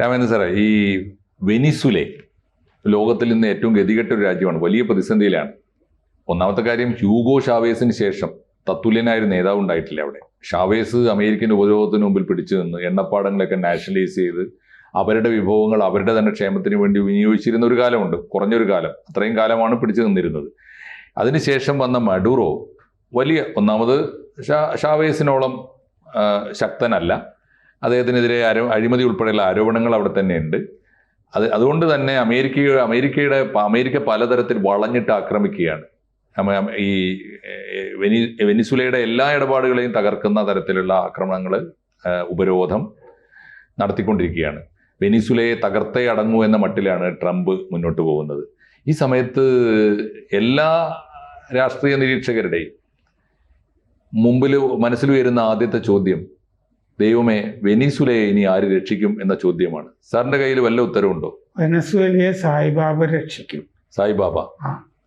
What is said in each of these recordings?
രാമേന്ദ്ര സാറേ ഈ വെനിസുലെ ലോകത്തിൽ നിന്ന് ഏറ്റവും ഗതികെട്ട ഒരു രാജ്യമാണ് വലിയ പ്രതിസന്ധിയിലാണ്. ഒന്നാമത്തെ കാര്യം ഹ്യൂഗോ ഷാവേസിന് ശേഷം തത്തുല്യനായ ഒരു നേതാവ് ഉണ്ടായിട്ടില്ല അവിടെ. ഷാവേസ് അമേരിക്കൻ ഉപദ്രവത്തിന് മുമ്പിൽ പിടിച്ചു നിന്ന് എണ്ണപ്പാടങ്ങളൊക്കെ നാഷണലൈസ് ചെയ്ത് അവരുടെ വിഭവങ്ങൾ അവരുടെ തന്നെ ക്ഷേമത്തിന് വേണ്ടി വിനിയോഗിച്ചിരുന്ന ഒരു കാലമുണ്ട് കുറഞ്ഞൊരു കാലം. അത്രയും കാലമാണ് പിടിച്ചു നിന്നിരുന്നത്. അതിനുശേഷം വന്ന മഡൂറോ വലിയ ഒന്നാമത് ഷാ ഷാവേസിനോളം ശക്തനല്ല. അദ്ദേഹത്തിനെതിരെ ആരോ അഴിമതി ഉൾപ്പെടെയുള്ള ആരോപണങ്ങൾ അവിടെ തന്നെയുണ്ട്. അത് അതുകൊണ്ട് തന്നെ അമേരിക്കയുടെ അമേരിക്കയുടെ അമേരിക്ക പലതരത്തിൽ വളഞ്ഞിട്ട് ആക്രമിക്കുകയാണ്. ഈ വെനി വെനിസുലയുടെ എല്ലാ ഇടപാടുകളെയും തകർക്കുന്ന തരത്തിലുള്ള ആക്രമണങ്ങൾ ഉപരോധം നടത്തിക്കൊണ്ടിരിക്കുകയാണ്. വെനിസുലയെ തകർത്തേ അടങ്ങൂ എന്ന മട്ടിലാണ് ട്രംപ് മുന്നോട്ട് പോകുന്നത്. ഈ സമയത്ത് എല്ലാ രാഷ്ട്രീയ നിരീക്ഷകരുടെയും മുമ്പിൽ മനസ്സിൽ വരുന്ന ആദ്യത്തെ ചോദ്യം ദൈവമേ വെനിസുലയെ ഇനി ആര് രക്ഷിക്കും എന്ന ചോദ്യമാണ്. സാറിന്റെ കയ്യിൽ വല്ല ഉത്തരവുണ്ടോ? വെനസുലയെ സായിബാബ രക്ഷിക്കും. സായിബാബ.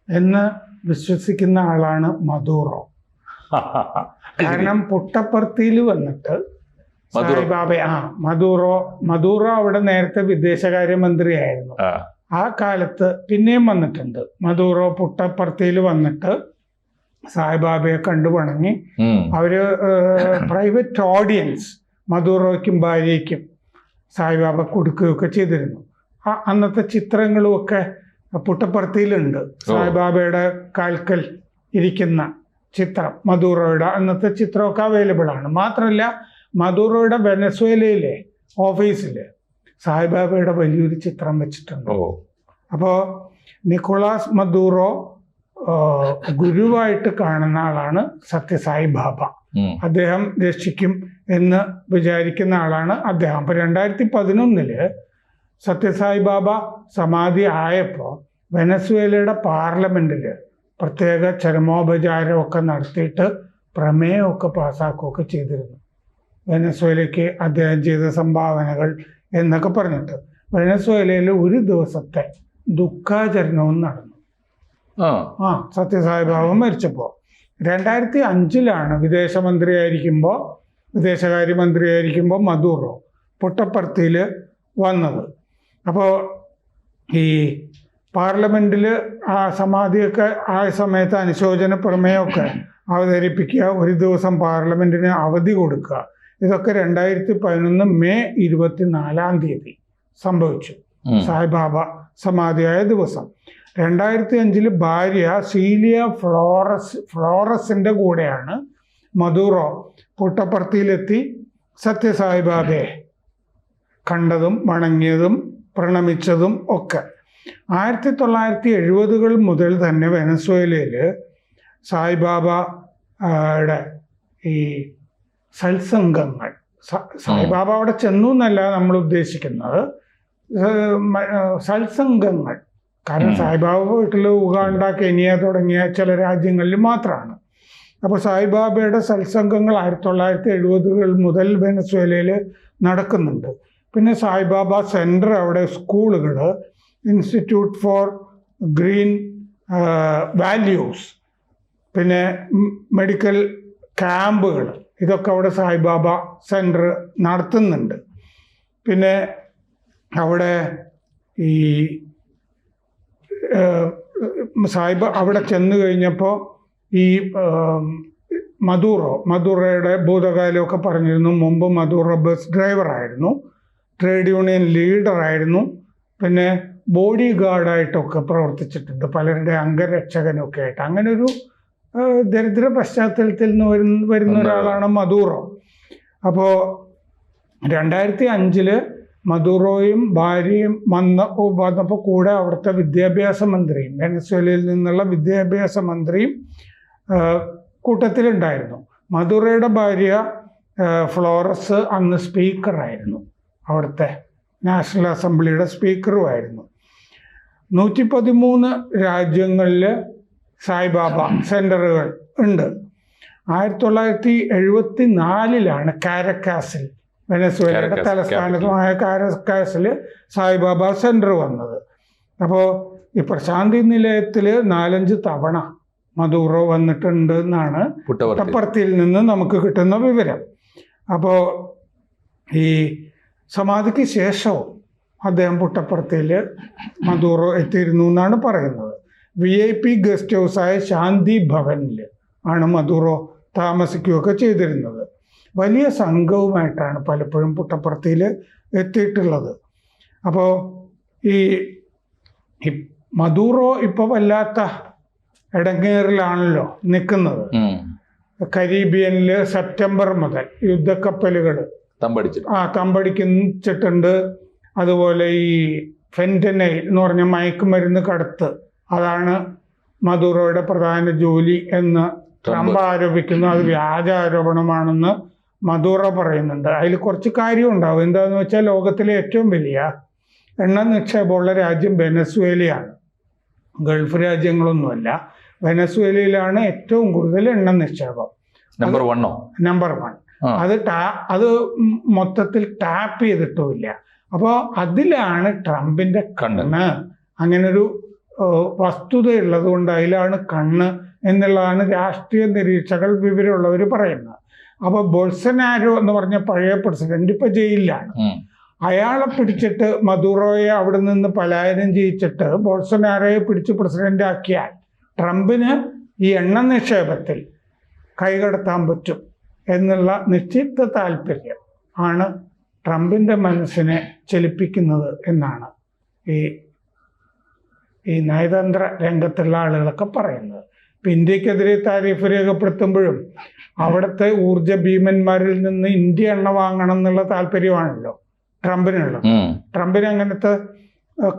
എന്ന് വിശ്വസിക്കുന്ന ആളാണ് മധുറോ കാരണം പുട്ടപ്പർത്തിയിൽ വന്നിട്ട്. സായിബാബ ആ മധുറോ മധുറോ അവിടെ നേരത്തെ വിദേശകാര്യമന്ത്രിയായിരുന്നു. ആ, ആ കാലത്ത് പിന്നെയും വന്നിട്ടുണ്ട്. മധുറോ പുട്ടപ്പർത്തിയിൽ വന്നിട്ട് സായിബാബയെ കണ്ടു വണങ്ങി അവർ പ്രൈവറ്റ് ഓഡിയൻസ് മദൂറോയ്ക്കും ഭാര്യയ്ക്കും സായിബാബ കൊടുക്കുകയൊക്കെ ചെയ്തിരുന്നു. ആ അന്നത്തെ ചിത്രങ്ങളും ഒക്കെ പുട്ടപ്പർത്തിയിലുണ്ട് സായിബാബയുടെ കാൽക്കൽ ഇരിക്കുന്ന ചിത്രം മധുറോയുടെ അന്നത്തെ ചിത്രമൊക്കെ അവൈലബിൾ ആണ്. മാത്രമല്ല മധുറോയുടെ വെനസ്വേലയിലെ ഓഫീസിൽ സായിബാബയുടെ വലിയൊരു ചിത്രം വെച്ചിട്ടുണ്ട്. അപ്പോൾ നിക്കോളാസ് മധുറോ ഗുരുവായിട്ട് കാണുന്ന ആളാണ് സത്യസായി ബാബ. അദ്ദേഹം രക്ഷിക്കും എന്ന് വിചാരിക്കുന്ന ആളാണ് അദ്ദേഹം. അപ്പൊ രണ്ടായിരത്തി പതിനൊന്നിൽ സത്യസായി ബാബ സമാധി ആയപ്പോൾ വെനസ്വേലയുടെ പാർലമെന്റിൽ പ്രത്യേക ചരമോപചാരമൊക്കെ നടത്തിയിട്ട് പ്രമേയമൊക്കെ പാസ്സാക്കുകയൊക്കെ ചെയ്തിരുന്നു. വെനസ്വേലയ്ക്ക് അദ്ദേഹം ചെയ്ത സംഭാവനകൾ എന്നൊക്കെ പറഞ്ഞിട്ട് വെനസ്വേലയിൽ ഒരു ദിവസത്തെ ദുഃഖാചരണവും നടന്നു. ആ. ആ സത്യസായി ബാബ മരിച്ചപ്പോൾ രണ്ടായിരത്തി അഞ്ചിലാണ് വിദേശമന്ത്രിയായിരിക്കുമ്പോൾ വിദേശകാര്യമന്ത്രിയായിരിക്കുമ്പോൾ മദൂറോ പുട്ടപ്പർത്തിയിൽ വന്നത്. അപ്പോൾ ഈ പാർലമെന്റിൽ ആ സമാധിയൊക്കെ ആയ സമയത്ത് അനുശോചന പ്രമേയമൊക്കെ അവതരിപ്പിക്കുക ഒരു ദിവസം പാർലമെന്റിന് അവധി കൊടുക്കുക ഇതൊക്കെ രണ്ടായിരത്തി പതിനൊന്ന് മെയ് ഇരുപത്തിനാലാം തീയതി സംഭവിച്ചു. സായിബാബ സമാധിയായ ദിവസം. രണ്ടായിരത്തി അഞ്ചിൽ ഭാര്യ സീലിയ ഫ്ലോറസ് ഫ്ലോറസിന്റെ കൂടെയാണ് മധുറോ പുട്ടപ്പർത്തിയിലെത്തി സത്യസായിബാബയെ കണ്ടതും വണങ്ങിയതും പ്രണമിച്ചതും ഒക്കെ. ആയിരത്തി തൊള്ളായിരത്തി എഴുപതുകൾ മുതൽ തന്നെ വെനസ്വേലയിൽ സായിബാബയുടെ ഈ സത്സംഗങ്ങൾ സായിബാബ അവിടെ ചെന്നു എന്നല്ല നമ്മൾ ഉദ്ദേശിക്കുന്നത്. സത്സംഗങ്ങൾ കാരണം. സായിബാബ വീട്ടിൽ ഉഗാണ്ട കെനിയ തുടങ്ങിയ ചില രാജ്യങ്ങളിൽ മാത്രമാണ്. അപ്പോൾ സായിബാബയുടെ സത്സംഗങ്ങൾ ആയിരത്തി തൊള്ളായിരത്തി എഴുപതുകൾ മുതൽ വെനസ്വേലയിൽ നടക്കുന്നുണ്ട്. പിന്നെ സായിബാബ സെന്റർ അവിടെ സ്കൂളുകൾ ഇൻസ്റ്റിറ്റ്യൂട്ട് ഫോർ ഗ്രീൻ വാല്യൂസ് പിന്നെ മെഡിക്കൽ ക്യാമ്പുകൾ ഇതൊക്കെ അവിടെ സായിബാബ സെന്റർ നടത്തുന്നുണ്ട്. പിന്നെ അവിടെ ഈ സായിബ അവിടെ ചെന്നു കഴിഞ്ഞപ്പോൾ ഈ ഏം, മദൂറോ മദൂറയുടെ ഭൂതകാലമൊക്കെ പറഞ്ഞിരുന്നു. മുമ്പ് മദൂറോ ബസ് ഡ്രൈവറായിരുന്നു ട്രേഡ് യൂണിയൻ ലീഡറായിരുന്നു പിന്നെ ബോഡി ഗാർഡായിട്ടൊക്കെ പ്രവർത്തിച്ചിട്ടുണ്ട്. പലരുടെ അംഗരക്ഷകനൊക്കെ ആയിട്ട്. അങ്ങനെ ഒരു ദരിദ്ര പശ്ചാത്തലത്തിൽ നിന്ന് വരുന്ന വരുന്ന ഒരാളാണ് മദൂറോ അപ്പോൾ രണ്ടായിരത്തി അഞ്ചിൽ മദൂറോയും ഭാര്യയും വന്ന വന്നപ്പോൾ കൂടെ അവിടുത്തെ വിദ്യാഭ്യാസ മന്ത്രിയും വെനസ്വേലയിൽ നിന്നുള്ള വിദ്യാഭ്യാസ മന്ത്രിയും കൂട്ടത്തിലുണ്ടായിരുന്നു. മധുറയുടെ ഭാര്യ ഫ്ലോറസ് അന്ന് സ്പീക്കറായിരുന്നു. അവിടുത്തെ നാഷണൽ അസംബ്ലിയുടെ സ്പീക്കറുമായിരുന്നു. നൂറ്റി പതിമൂന്ന് രാജ്യങ്ങളിൽ സായിബാബ സെന്ററുകൾ ഉണ്ട്. ആയിരത്തി തൊള്ളായിരത്തി എഴുപത്തി നാലിലാണ് കാരക്കാസിൽ വെനസ്വേലയുടെ തലസ്ഥാനമായ കാരക്കാസിൽ സായിബാബ സെന്റർ വന്നത്. അപ്പോൾ ഈ പ്രശാന്തി നിലയത്തിൽ നാലഞ്ച് തവണ മദൂറോ വന്നിട്ടുണ്ട് എന്നാണ് പുട്ടപ്പർത്തിയിൽ നിന്ന് നമുക്ക് കിട്ടുന്ന വിവരം. അപ്പോൾ ഈ സമാധിക്ക് ശേഷവും അദ്ദേഹം പുട്ടപ്പുറത്തിൽ മദൂറോ എത്തിയിരുന്നു എന്നാണ് പറയുന്നത്. വി ഐ പി ഗസ്റ്റ് ഹൗസായ ശാന്തി ഭവനിൽ ആണ് മദൂറോ താമസിക്കുകയൊക്കെ ചെയ്തിരുന്നത്. വലിയ സംഘവുമായിട്ടാണ് പലപ്പോഴും പുട്ടപ്പുറത്തിൽ എത്തിയിട്ടുള്ളത്. അപ്പോൾ ഈ മധൂറോ മദൂറോ ഇപ്പോൾ വല്ലാത്ത ഇടങ്ങേറിലാണല്ലോ നിൽക്കുന്നത്. കരീബിയനിൽ സെപ്റ്റംബർ മുതൽ യുദ്ധക്കപ്പലുകൾ ആ തമ്പടിച്ചിട്ടുണ്ട് അതുപോലെ ഈ ഫെന്റനൈൽ എന്ന് പറഞ്ഞ മയക്കുമരുന്ന് കടത്ത് അതാണ് മധുറോയുടെ പ്രധാന ജോലി എന്ന് ട്രംപ് ആരോപിക്കുന്നു. അത് വ്യാജ ആരോപണമാണെന്ന് മദുറ പറയുന്നുണ്ട്. അതിൽ കുറച്ച് കാര്യം ഉണ്ടാവും എന്താണെന്ന് വെച്ചാൽ ലോകത്തിലെ ഏറ്റവും വലിയ എണ്ണ നിക്ഷേപമുള്ള രാജ്യം വെനസ്വേലയാണ്. ഗൾഫ് രാജ്യങ്ങളൊന്നുമല്ല. വെനസ്വേലയിലാണ് ഏറ്റവും കൂടുതൽ എണ്ണ നിക്ഷേപം. നമ്പർ വണ്ണോ നമ്പർ വൺ. അത് ടാ അത് മൊത്തത്തിൽ ടാപ്പ് ചെയ്തിട്ടുമില്ല. അപ്പോൾ അതിലാണ് ട്രംപിന്റെ കണ്ണ്. അങ്ങനൊരു വസ്തുതയുള്ളത് കൊണ്ട് അതിലാണ് കണ്ണ് എന്നുള്ളതാണ് രാഷ്ട്രീയ നിരീക്ഷകൾ വിവരമുള്ളവർ പറയുന്നത്. അപ്പോൾ ബൊൾസനാരോ എന്ന് പറഞ്ഞ പഴയ പ്രസിഡന്റ് ഇപ്പൊ ജയിലിലാണ്. അയാളെ പിടിച്ചിട്ട് മദുറോയെ അവിടെ നിന്ന് പലായനം ചെയ്യിച്ചിട്ട് ബോൾസനാരോയെ പിടിച്ച് പ്രസിഡന്റ് ആക്കിയാൽ ട്രംപിന് ഈ എണ്ണ നിക്ഷേപത്തിൽ കൈകടത്താൻ പറ്റും എന്നുള്ള നിശ്ചിത താല്പര്യം ആണ് ട്രംപിന്റെ മനസ്സിനെ ചലിപ്പിക്കുന്നത് എന്നാണ് ഈ ഈ നയതന്ത്ര രംഗത്തുള്ള ആളുകളൊക്കെ പറയുന്നത് ഇപ്പം ഇന്ത്യക്കെതിരെ താരിഫ് രേഖപ്പെടുത്തുമ്പോഴും അവിടുത്തെ ഊർജ ഭീമന്മാരിൽ നിന്ന് ഇന്ത്യ എണ്ണ വാങ്ങണം എന്നുള്ള താല്പര്യമാണല്ലോ ട്രംപിനുള്ളത്. ട്രംപിന് അങ്ങനത്തെ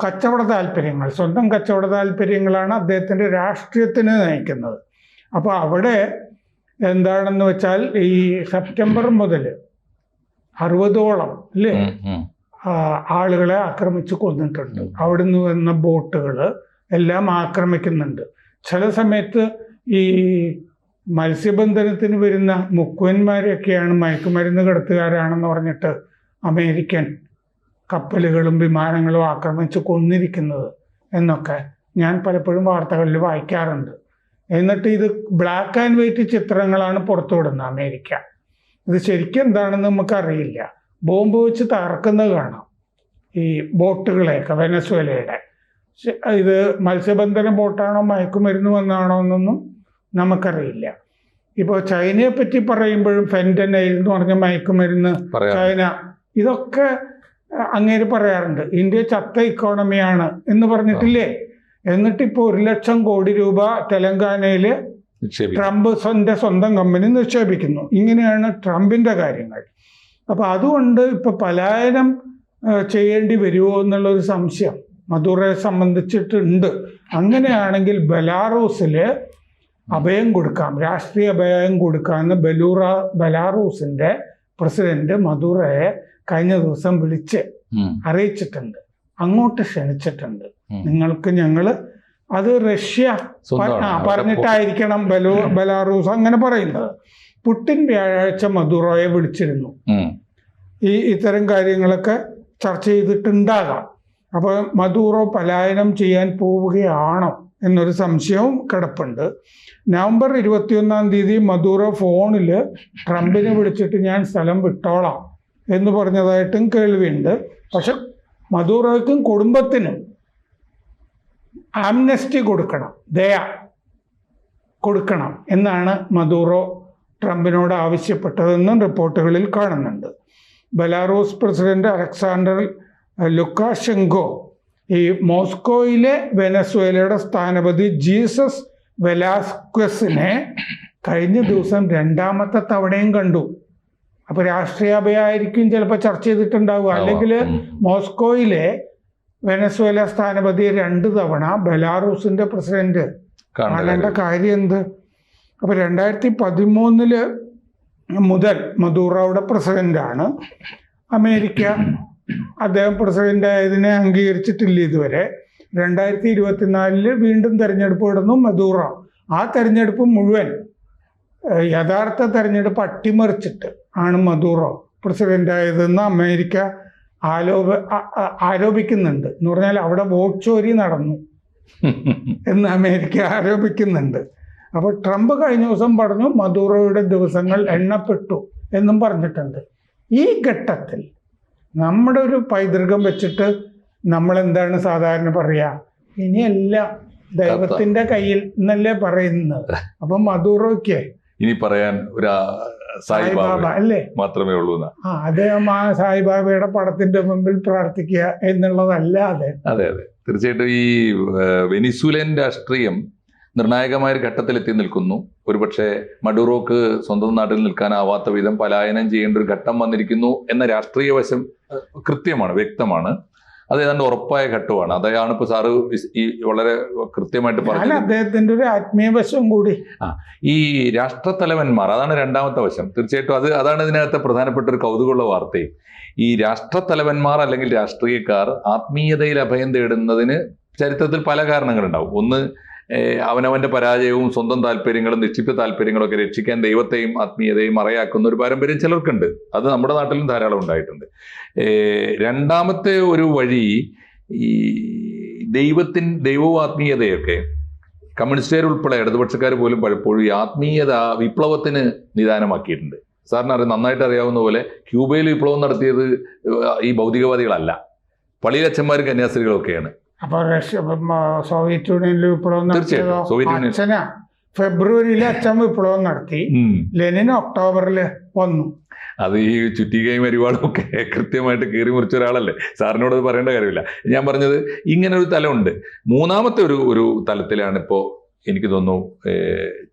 കച്ചവട താല്പര്യങ്ങൾ സ്വന്തം കച്ചവട താല്പര്യങ്ങളാണ് അദ്ദേഹത്തിന്റെ രാഷ്ട്രീയത്തിന് നയിക്കുന്നത്. അപ്പോൾ അവിടെ എന്താണെന്ന് വെച്ചാൽ ഈ സെപ്റ്റംബർ മുതൽ അറുപതോളം അല്ലേ? ആളുകളെ ആക്രമിച്ച് കൊന്നിട്ടുണ്ട്. അവിടുന്ന് വന്ന ബോട്ടുകൾ എല്ലാം ആക്രമിക്കുന്നുണ്ട്. ചില സമയത്ത് ഈ മത്സ്യബന്ധനത്തിന് വരുന്ന മുക്കുവന്മാരെയൊക്കെയാണ് മയക്കുമരുന്ന് കടത്തുകാരാണെന്ന് പറഞ്ഞിട്ട് അമേരിക്കൻ കപ്പലുകളും വിമാനങ്ങളും ആക്രമിച്ച് കൊന്നിരിക്കുന്നത് എന്നൊക്കെ ഞാൻ പലപ്പോഴും വാർത്തകളിൽ വായിക്കാറുണ്ട്. എന്നിട്ട് ഇത് ബ്ലാക്ക് ആൻഡ് വൈറ്റ് ചിത്രങ്ങളാണ് പുറത്തുവിടുന്നത് അമേരിക്ക. ഇത് ശരിക്കും എന്താണെന്ന് നമുക്കറിയില്ല. ബോംബ് വെച്ച് തകർക്കുന്നത് കാണാം. ഈ ബോട്ടുകളെയൊക്കെ വെനസ്വേലയുടെ. ഇത് മത്സ്യബന്ധന ബോട്ടാണോ മയക്കുമരുന്ന് വന്നാണോ എന്നൊന്നും നമുക്കറിയില്ല. ഇപ്പോൾ ചൈനയെ പറ്റി പറയുമ്പോഴും ഫെന്റനൈൽ എന്ന് പറഞ്ഞ മയക്കുമരുന്ന് ചൈന ഇതൊക്കെ അങ്ങേര് പറയാറുണ്ട്. ഇന്ത്യ ചത്ത ഇക്കോണമിയാണ് എന്ന് പറഞ്ഞിട്ടില്ലേ? എന്നിട്ടിപ്പോൾ ഒരു ലക്ഷം കോടി രൂപ തെലങ്കാനയിൽ ട്രംപ് സ്വന്തം സ്വന്തം കമ്പനി നിക്ഷേപിക്കുന്നു. ഇങ്ങനെയാണ് ട്രംപിന്റെ കാര്യങ്ങൾ. അപ്പൊ അതുകൊണ്ട് ഇപ്പൊ പലായനം ചെയ്യേണ്ടി വരുമോ എന്നുള്ളൊരു സംശയം. മധുറയെ സംബന്ധിച്ചിട്ടുണ്ട്. അങ്ങനെയാണെങ്കിൽ ബലാറൂസിൽ അഭയം കൊടുക്കാം. രാഷ്ട്രീയ അഭയം കൊടുക്കാമെന്ന് ബലൂറ ബെലാറൂസിന്റെ പ്രസിഡന്റ് മധുറയെ കഴിഞ്ഞ ദിവസം വിളിച്ച്. അറിയിച്ചിട്ടുണ്ട്. അങ്ങോട്ട് ക്ഷണിച്ചിട്ടുണ്ട്. നിങ്ങൾക്ക് ഞങ്ങൾ അത് റഷ്യ. പറഞ്ഞിട്ടായിരിക്കണം ബലൂ ബലാറൂസ് അങ്ങനെ പറയുന്നത്. പുട്ടിൻ വ്യാഴാഴ്ച മധുറോയെ വിളിച്ചിരുന്നു. ഈ ഇത്തരം കാര്യങ്ങളൊക്കെ ചർച്ച ചെയ്തിട്ടുണ്ടാകാം. അപ്പോൾ മദൂറോ പലായനം ചെയ്യാൻ പോവുകയാണോ എന്നൊരു സംശയവും കിടപ്പുണ്ട്. നവംബർ ഇരുപത്തിയൊന്നാം തീയതി മദൂറോ ഫോണിൽ ട്രംപിനെ വിളിച്ചിട്ട് ഞാൻ സ്ഥലം വിട്ടോളാം എന്ന് പറഞ്ഞതായിട്ടും കേൾവിയുണ്ട്. പക്ഷെ മദൂറോയ്ക്കും കുടുംബത്തിനും ആംനസ്റ്റി കൊടുക്കണം ദയ കൊടുക്കണം എന്നാണ് മദൂറോ ട്രംപിനോട് ആവശ്യപ്പെട്ടതെന്നും റിപ്പോർട്ടുകളിൽ കാണുന്നുണ്ട്. Belarus president Alexander Lukashenko. ഈ മോസ്കോയിലെ വെനസ്വേലയുടെ സ്ഥാനപതി ജീസസ് വെലാസ്ക്വസിനെ കഴിഞ്ഞ ദിവസം രണ്ടാമത്തെ തവണയും കണ്ടു. അപ്പൊ രാഷ്ട്രീയാഭയായിരിക്കും ചിലപ്പോൾ ചർച്ച ചെയ്തിട്ടുണ്ടാവുക. അല്ലെങ്കിൽ മോസ്കോയിലെ വെനസ്വേല സ്ഥാനപതി രണ്ട് തവണ ബെലാറൂസിന്റെ പ്രസിഡന്റ്. കാണേണ്ട കാര്യം. എന്ത്? അപ്പൊ രണ്ടായിരത്തി പതിമൂന്നിൽ മുതൽ മദൂറോയുടെ പ്രസിഡന്റാണ് അമേരിക്ക. അദ്ദേഹം പ്രസിഡന്റ് ആയതിനെ അംഗീകരിച്ചിട്ടില്ല ഇതുവരെ. രണ്ടായിരത്തി ഇരുപത്തിനാലിൽ വീണ്ടും തെരഞ്ഞെടുപ്പ് ഇടുന്നു മദൂറ. ആ തെരഞ്ഞെടുപ്പ് മുഴുവൻ യഥാർത്ഥ തെരഞ്ഞെടുപ്പ് അട്ടിമറിച്ചിട്ട് ആണ് മദൂറോ പ്രസിഡന്റ് ആയതെന്ന് അമേരിക്ക ആലോപ ആരോപിക്കുന്നുണ്ട്. എന്ന് പറഞ്ഞാൽ അവിടെ വോട്ട് ചോരി നടന്നു എന്ന് അമേരിക്ക ആരോപിക്കുന്നുണ്ട്. അപ്പോൾ ട്രംപ് കഴിഞ്ഞ ദിവസം പറഞ്ഞു മദൂറോയുടെ ദിവസങ്ങൾ എണ്ണപ്പെട്ടു എന്നും പറഞ്ഞിട്ടുണ്ട്. ഈ ഘട്ടത്തിൽ നമ്മുടെ ഒരു പൈതൃകം വെച്ചിട്ട് നമ്മൾ എന്താണ് സാധാരണ പറയാ? ഇനിയെല്ലാം ദൈവത്തിന്റെ കയ്യിൽ എന്നല്ലേ പറയുന്നത്. അപ്പൊ മധുറോയ്ക്ക് ഇനി പറയാൻ ഒരു സായിബാബ അല്ലേ? മാത്രമേ ഉള്ളൂ ആ അദ്ദേഹം ആ സായിബാബയുടെ പടത്തിന്റെ മുമ്പിൽ പ്രാർത്ഥിക്കുക എന്നുള്ളതല്ലാതെ. അതെ അതെ. തീർച്ചയായിട്ടും ഈ വെനിസുലൻ രാഷ്ട്രീയം നിർണായകമായ ഒരു ഘട്ടത്തിലെത്തി നിൽക്കുന്നു. ഒരുപക്ഷെ മഡുറോക്ക് സ്വന്തം നാട്ടിൽ നിൽക്കാനാവാത്ത വിധം പലായനം ചെയ്യേണ്ട ഒരു ഘട്ടം വന്നിരിക്കുന്നു എന്ന രാഷ്ട്രീയ വശം കൃത്യമാണ് വ്യക്തമാണ്. അത് ഏതാണ്ട് ഉറപ്പായ ഘട്ടമാണ്. അതാണ് ഇപ്പൊ സാറ് ഈ വളരെ കൃത്യമായിട്ട് പറഞ്ഞത് അദ്ദേഹത്തിന്റെ ഒരു ആത്മീയ വശം കൂടി. ആ ഈ രാഷ്ട്രത്തലവന്മാർ അതാണ് രണ്ടാമത്തെ വശം. തീർച്ചയായിട്ടും അത് അതാണ് ഇതിനകത്തെ പ്രധാനപ്പെട്ട ഒരു കൗതുകമുള്ള വാർത്തയും. ഈ രാഷ്ട്രത്തലവന്മാർ അല്ലെങ്കിൽ രാഷ്ട്രീയക്കാർ ആത്മീയതയിൽ അഭയം തേടുന്നതിന് ചരിത്രത്തിൽ പല കാരണങ്ങളുണ്ടാവും. ഒന്ന് ഏഹ്, അവനവന്റെ പരാജയവും സ്വന്തം താല്പര്യങ്ങളും നിക്ഷിപ്ത താല്പര്യങ്ങളും ഒക്കെ രക്ഷിക്കാൻ ദൈവത്തെയും ആത്മീയതയും മറയാക്കുന്ന ഒരു പാരമ്പര്യം ചിലർക്കുണ്ട്. അത് നമ്മുടെ നാട്ടിലും ധാരാളം ഉണ്ടായിട്ടുണ്ട്. രണ്ടാമത്തെ ഒരു വഴി ഈ ദൈവത്തിൻ ദൈവവും ആത്മീയതയൊക്കെ കമ്മ്യൂണിസ്റ്റുകാർ ഉൾപ്പെടെ ഇടതുപക്ഷക്കാർ പോലും പലപ്പോഴും ഈ ആത്മീയത വിപ്ലവത്തിന് നിദാനമാക്കിയിട്ടുണ്ട്. സാറിന് അറിയാം നന്നായിട്ട് അറിയാവുന്ന പോലെ ക്യൂബയിൽ വിപ്ലവം നടത്തിയത് ഈ ഭൗതികവാദികളല്ല. പള്ളിയിലച്ഛന്മാരും കന്യാസ്ത്രീകളും ഒക്കെയാണ് അപ്പൊ റഷ്യ സോവിയറ്റ് യൂണിയനിൽ വിപ്ലവം നടത്തിയതോ. അച്ഛനാ ഫെബ്രുവരിയിൽ അച്ഛൻ വിപ്ലവം നടത്തി. ലെനിന് ലെനിൻ ഒക്ടോബറിൽ വന്നു. അത് ഈ ചുറ്റികയും ഒക്കെ കൃത്യമായിട്ട് കീറി മുറിച്ച ഒരാളല്ലേ? സാറിനോട് അത് പറയേണ്ട കാര്യമില്ല. ഞാൻ പറഞ്ഞത് ഇങ്ങനെ ഒരു തലമുണ്ട്. മൂന്നാമത്തെ ഒരു ഒരു തലത്തിലാണ് ഇപ്പോൾ എനിക്ക് തോന്നുന്നു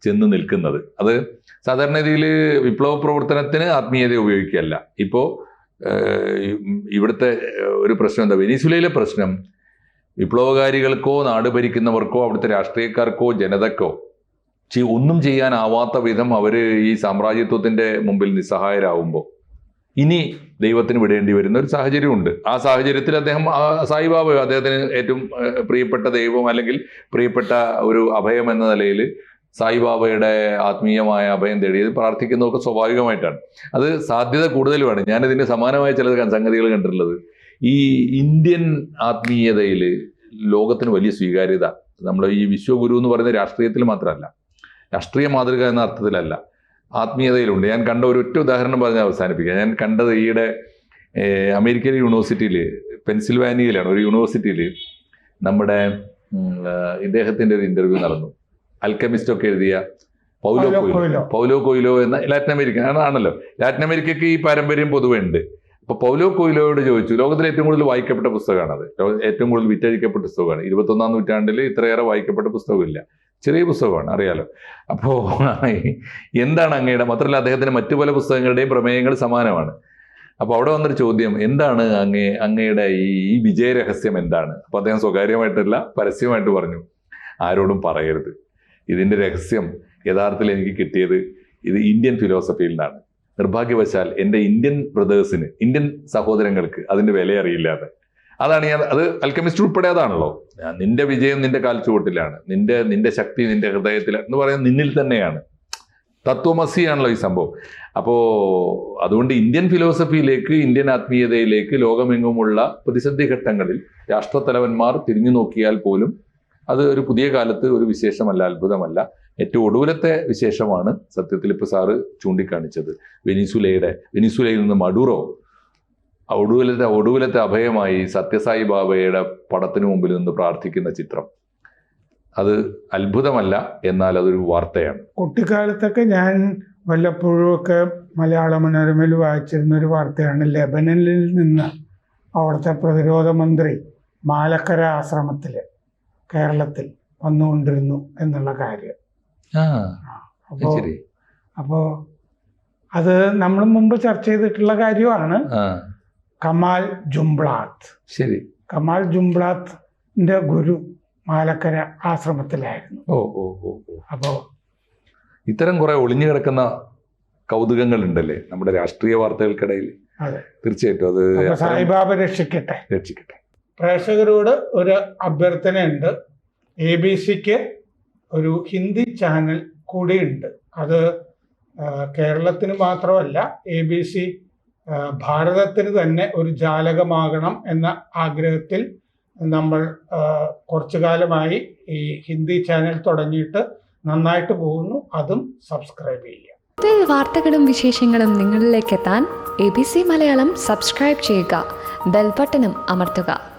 ചെന്ന് നിൽക്കുന്നത്. അത് സാധാരണ രീതിയിൽ വിപ്ലവ പ്രവർത്തനത്തിന് ആത്മീയത ഉപയോഗിക്കുകയല്ല. ഇപ്പോൾ ഇവിടുത്തെ ഒരു പ്രശ്നം എന്താ? വെനീസുലയിലെ പ്രശ്നം വിപ്ലവകാരികൾക്കോ നാട് ഭരിക്കുന്നവർക്കോ അവിടുത്തെ രാഷ്ട്രീയക്കാർക്കോ ജനതക്കോ ഒന്നും ചെയ്യാനാവാത്ത വിധം അവർ ഈ സാമ്രാജ്യത്വത്തിന്റെ മുമ്പിൽ നിസ്സഹായരാകുമ്പോൾ ഇനി ദൈവത്തിന് വിടേണ്ടി വരുന്ന ഒരു സാഹചര്യമുണ്ട്. ആ സാഹചര്യത്തിൽ അദ്ദേഹം സായിബാബ അദ്ദേഹത്തിന് ഏറ്റവും പ്രിയപ്പെട്ട ദൈവം അല്ലെങ്കിൽ പ്രിയപ്പെട്ട ഒരു അഭയം എന്ന നിലയിൽ സായിബാബയുടെ ആത്മീയമായ അഭയം തേടിയത് പ്രാർത്ഥിക്കുന്നതൊക്കെ സ്വാഭാവികമായിട്ടാണ്. അത് സാധ്യത കൂടുതലുമാണ്. ഞാനിതിന് സമാനമായ ചില സംഗതികൾ കണ്ടിട്ടുള്ളത്. ഈ ഇന്ത്യൻ ആത്മീയതയിൽ ലോകത്തിന് വലിയ സ്വീകാര്യത. നമ്മൾ ഈ വിശ്വഗുരു എന്ന് പറയുന്ന രാഷ്ട്രീയത്തിൽ മാത്രമല്ല രാഷ്ട്രീയ മാതൃക എന്ന അർത്ഥത്തിലല്ല ആത്മീയതയിലുണ്ട്. ഞാൻ കണ്ട ഒരു ഒറ്റ ഉദാഹരണം പറഞ്ഞ് അവസാനിപ്പിക്കാം. ഞാൻ കണ്ടത് ഈയിടെ അമേരിക്കൻ യൂണിവേഴ്സിറ്റിയിൽ പെൻസിൽവാനിയയിലാണ് ഒരു യൂണിവേഴ്സിറ്റിയിൽ നമ്മുടെ ഇദ്ദേഹത്തിന്റെ ഒരു ഇന്റർവ്യൂ നടന്നു. അൽക്കമിസ്റ്റ് ഒക്കെ എഴുതിയ പൗലോ കൊയിലോ. പൗലോ കൊയിലോ എന്ന ലാറ്റിൻ അമേരിക്കൻ ആണല്ലോ. ലാറ്റിൻ അമേരിക്കയ്ക്ക് ഈ പാരമ്പര്യം പൊതുവേ ഉണ്ട്. അപ്പൊ പൗലോ കൊയിലോയോട് ചോദിച്ചു ലോകത്തിലെ ഏറ്റവും കൂടുതൽ വായിക്കപ്പെട്ട പുസ്തകമാണ് അത്. ഏറ്റവും കൂടുതൽ വിറ്റഴിക്കപ്പെട്ട പുസ്തകമാണ്. ഇരുപത്തൊന്നാം നൂറ്റാണ്ടിൽ ഇത്രയേറെ വായിക്കപ്പെട്ട പുസ്തകമില്ല. ചെറിയ പുസ്തകമാണ് അറിയാലോ. അപ്പോ എന്താണ് അങ്ങയുടെ മാത്രമല്ല അദ്ദേഹത്തിന്റെ മറ്റു പല പുസ്തകങ്ങളുടെയും പ്രമേയങ്ങൾ സമാനമാണ്. അപ്പോൾ അവിടെ വന്നൊരു ചോദ്യം എന്താണ് അങ്ങേ അങ്ങയുടെ ഈ ഈ വിജയ രഹസ്യം എന്താണ്? അപ്പൊ അദ്ദേഹം സ്വകാര്യമായിട്ടല്ല പരസ്യമായിട്ട് പറഞ്ഞു ആരോടും പറയരുത്. ഇതിന്റെ രഹസ്യം യഥാർത്ഥത്തിൽ എനിക്ക് കിട്ടിയത് ഇത് ഇന്ത്യൻ ഫിലോസഫിയിൽ നിന്നാണ്. നിർഭാഗ്യവശാൽ എന്റെ ഇന്ത്യൻ ബ്രദേഴ്സിന് ഇന്ത്യൻ സഹോദരങ്ങൾക്ക് അതിന്റെ വില അറിയില്ലാതെ അതാണ് ഞാൻ അത് അൽക്കമിസ്റ്റ് ഉൾപ്പെടെ അതാണല്ലോ. നിന്റെ വിജയം നിന്റെ കാൽച്ചുവട്ടിലാണ്. നിന്റെ നിന്റെ ശക്തി നിന്റെ ഹൃദയത്തിൽ എന്ന് പറയുന്നത് നിന്നിൽ തന്നെയാണ്. തത്വമസിയാണല്ലോ ഈ സംഭവം. അപ്പോ അതുകൊണ്ട് ഇന്ത്യൻ ഫിലോസഫിയിലേക്ക് ഇന്ത്യൻ ആത്മീയതയിലേക്ക് ലോകമെങ്ങുമുള്ള പ്രതിസന്ധി ഘട്ടങ്ങളിൽ രാഷ്ട്രത്തലവന്മാർ തിരിഞ്ഞു നോക്കിയാൽ പോലും അത് ഒരു പുതിയ കാലത്ത് ഒരു വിശേഷമല്ല അത്ഭുതമല്ല. ഏറ്റവും ഒടുവിലത്തെ വിശേഷമാണ് സത്യത്തിൽ ഇപ്പോൾ സാറ് ചൂണ്ടിക്കാണിച്ചത്. വെനിസുലയുടെ വെനിസുലയിൽ നിന്ന് മഡുറോ ഒടുവിലത്തെ ഒടുവിലത്തെ അഭയമായി സത്യസായി ബാബയുടെ പടത്തിനു മുമ്പിൽ നിന്ന് പ്രാർത്ഥിക്കുന്ന ചിത്രം. അത് അത്ഭുതമല്ല എന്നാൽ അതൊരു വാർത്തയാണ്. കുട്ടിക്കാലത്തൊക്കെ ഞാൻ വല്ലപ്പോഴും ഒക്കെ മലയാള മനോരമയിൽ വായിച്ചിരുന്ന ഒരു വാർത്തയാണ്. ലെബനനിൽ നിന്ന് അവിടുത്തെ പ്രതിരോധ മന്ത്രി മാലക്കര ആശ്രമത്തിൽ കേരളത്തിൽ വന്നുകൊണ്ടിരുന്നു എന്നുള്ള കാര്യം. അപ്പോൾ അപ്പോ അപ്പോൾ അത് നമ്മൾ മുമ്പ് ചർച്ച ചെയ്തിട്ടുള്ള കാര്യമാണ്. കമാൽ ജുംബ്ലാത്ത്. ശരി. കമാൽ ജുംബ്ലാത്തിന്റെ ഗുരു മാലക്കര ആശ്രമത്തിലായിരുന്നു. ഓ ഓ ഓ അപ്പോൾ ഇത്തരം കുറെ ഒളിഞ്ഞു കിടക്കുന്ന കൗതുകങ്ങൾ ഉണ്ടല്ലേ നമ്മുടെ രാഷ്ട്രീയ വാർത്തകൾക്കിടയിൽ? തീർച്ചയായിട്ടും അത് സായിബാബ രക്ഷിക്കട്ടെ. രക്ഷിക്കട്ടെ. പ്രേക്ഷകരോട് ഒരു അഭ്യർത്ഥനയുണ്ട്. എ ബി സിക്ക് ഒരു ഹിന്ദി ചാനൽ കൂടിയുണ്ട്. അത് കേരളത്തിന് മാത്രമല്ല എ ബി സി ഭാരതത്തിന് തന്നെ ഒരു ജാലകമാകണം എന്ന ആഗ്രഹത്തിൽ നമ്മൾ കുറച്ചു കാലമായി ഈ ഹിന്ദി ചാനൽ തുടങ്ങിയിട്ട് നന്നായിട്ട് പോകുന്നു. അതും സബ്സ്ക്രൈബ് ചെയ്യുക. വാർത്തകളും വിശേഷങ്ങളും നിങ്ങളിലേക്ക് എത്താൻ A B C Malayalam subscribe ചെയ്യുക. ബെൽബട്ടനും അമർത്തുക.